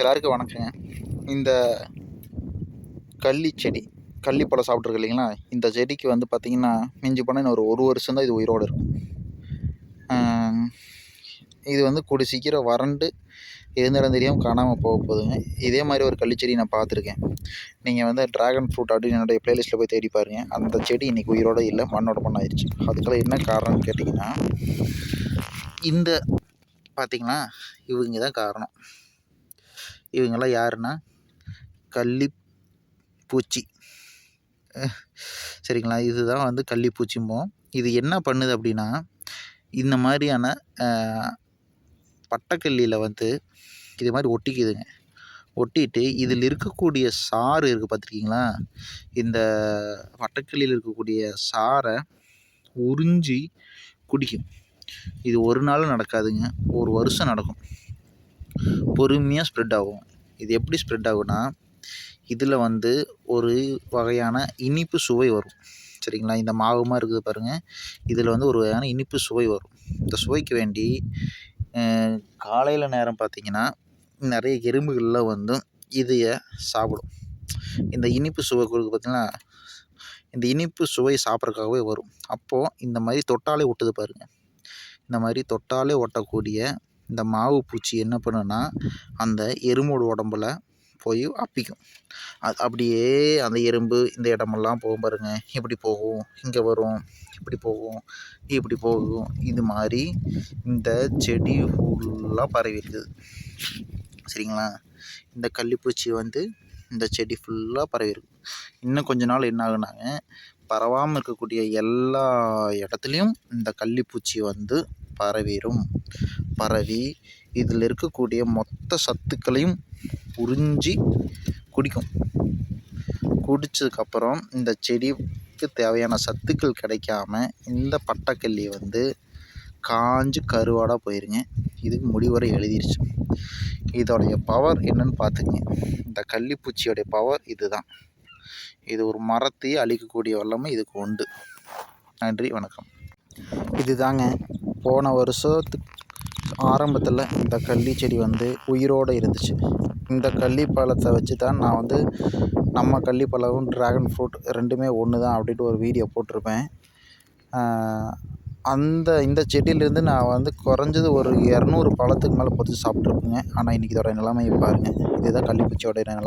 எல்லாருக்கும் வணக்கங்க. இந்த கள்ளி செடி கள்ளிப்பழம் சாப்பிட்ருக்கு இல்லைங்களா? இந்த செடிக்கு வந்து பார்த்திங்கன்னா மிஞ்சி போனால் இன்னும் ஒரு ஒரு வருஷம் தான் இது உயிரோடு இருக்கும். இது வந்து கூடி சீக்கிரம் வறண்டு இருந்த தெரியாமல் காணாமல் போக போகுதுங்க. இதே மாதிரி ஒரு கள்ளிச்செடி நான் பார்த்துருக்கேன். நீங்கள் வந்து ட்ராகன் ஃப்ரூட் அப்படின்னு என்னுடைய ப்ளேலிஸ்ட்டில் போய் தேடி பாருங்க. அந்த செடி இன்றைக்கி உயிரோடு இல்லை மண்ணோட மண்ணாயிருச்சு. அதுக்கெல்லாம் என்ன காரணம்னு கேட்டிங்கன்னா இந்த பார்த்தீங்களா இவங்க தான் காரணம். இவங்கெல்லாம் யாருன்னா கள்ளிப்பூச்சி. சரிங்களா? இதுதான் வந்து கள்ளிப்பூச்சிம்போம். இது என்ன பண்ணுது அப்படின்னா இந்த மாதிரியான பட்டக்கல்லியில் வந்து இது மாதிரி ஒட்டிக்குதுங்க. ஒட்டிட்டு இதில் இருக்கக்கூடிய சாறு இருக்குது பார்த்துருக்கீங்களா இந்த பட்டக்கல்லியில் இருக்கக்கூடிய சாறை உறிஞ்சி குடிக்கும். இது ஒரு நாள் நடக்காதுங்க. ஒரு வருஷம் நடக்கும். பொறுமையாக ஸ்ப்ரெட் ஆகும். இது எப்படி ஸ்ப்ரெட் ஆகும்னா இதில் வந்து ஒரு வகையான இனிப்பு சுவை வரும். சரிங்களா? இந்த மாவுமாக இருக்குது பாருங்கள் இதில் வந்து ஒரு வகையான இனிப்பு சுவை வரும். இந்த சுவைக்கு வேண்டி காலையில் நேரம் பார்த்தீங்கன்னா நிறைய எறும்புகள்லாம் வந்து இதைய சாப்பிடும். இந்த இனிப்பு சுவை கொடுக்கு பார்த்திங்கன்னா இந்த இனிப்பு சுவை சாப்பிட்றதுக்காகவே வரும். அப்போது இந்த மாதிரி தொட்டாலே ஒட்டுது பாருங்கள் இந்த மாதிரி தொட்டாலே ஒட்டக்கூடிய இந்த மாவு பூச்சி என்ன பண்ணுன்னா அந்த எறும்போட உடம்புல போய் அப்பிக்கும். அது அப்படியே அந்த எறும்பு இந்த இடமெல்லாம் போகும் பாருங்க. இப்படி போகும் இங்கே வரும் இப்படி போகும் இப்படி போகும். இது மாதிரி இந்த செடி ஃபுல்லாக பரவி இருக்குது. சரிங்களா? இந்த கள்ளிப்பூச்சி வந்து இந்த செடி ஃபுல்லாக பரவி இருக்கு. இன்னும் கொஞ்ச நாள் என்ன ஆகுனாங்க பரவாமல் இருக்கக்கூடிய எல்லா இடத்துலையும் இந்த கள்ளிப்பூச்சி வந்து பரவிடும் பரவி இதில் இருக்கக்கூடிய மொத்த சத்துக்களையும் உறிஞ்சி குடிக்கும். குடித்ததுக்கப்புறம் இந்த செடிக்கு தேவையான சத்துக்கள் கிடைக்காம இந்த பட்டைக்கல்லி வந்து காஞ்சு கருவாடாக போயிருங்க. இதுக்கு முடிவரை எழுதிருச்சு. இதோடைய பவர் என்னன்னு பார்த்துங்க இந்த கள்ளிப்பூச்சியோடைய பவர் இதுதான். இது ஒரு மரத்தையே அழிக்கக்கூடிய வல்லமை இதுக்கு உண்டு. நன்றி வணக்கம். இதுதாங்க போன வருஷத்துக்கு ஆரம்பத்தில் இந்த கள்ளி செடி வந்து உயிரோடு இருந்துச்சு. இந்த கள்ளி பழத்தை வச்சு தான் நான் வந்து நம்ம கள்ளி பழமும் ட்ராகன் ஃப்ரூட் ரெண்டுமே ஒன்று தான் அப்படின்ட்டு ஒரு வீடியோ போட்டிருப்பேன். அந்த இந்த செடியிலேருந்து நான் வந்து குறைஞ்சது ஒரு இரநூறு பழத்துக்கு மேலே பொறிச்சு சாப்பிட்ருப்பேங்க ஆனால் இன்றைக்கி இதோட நிலைமையை பாருங்கள் இதுதான் கள்ளிப்பூச்சியோடைய நிலை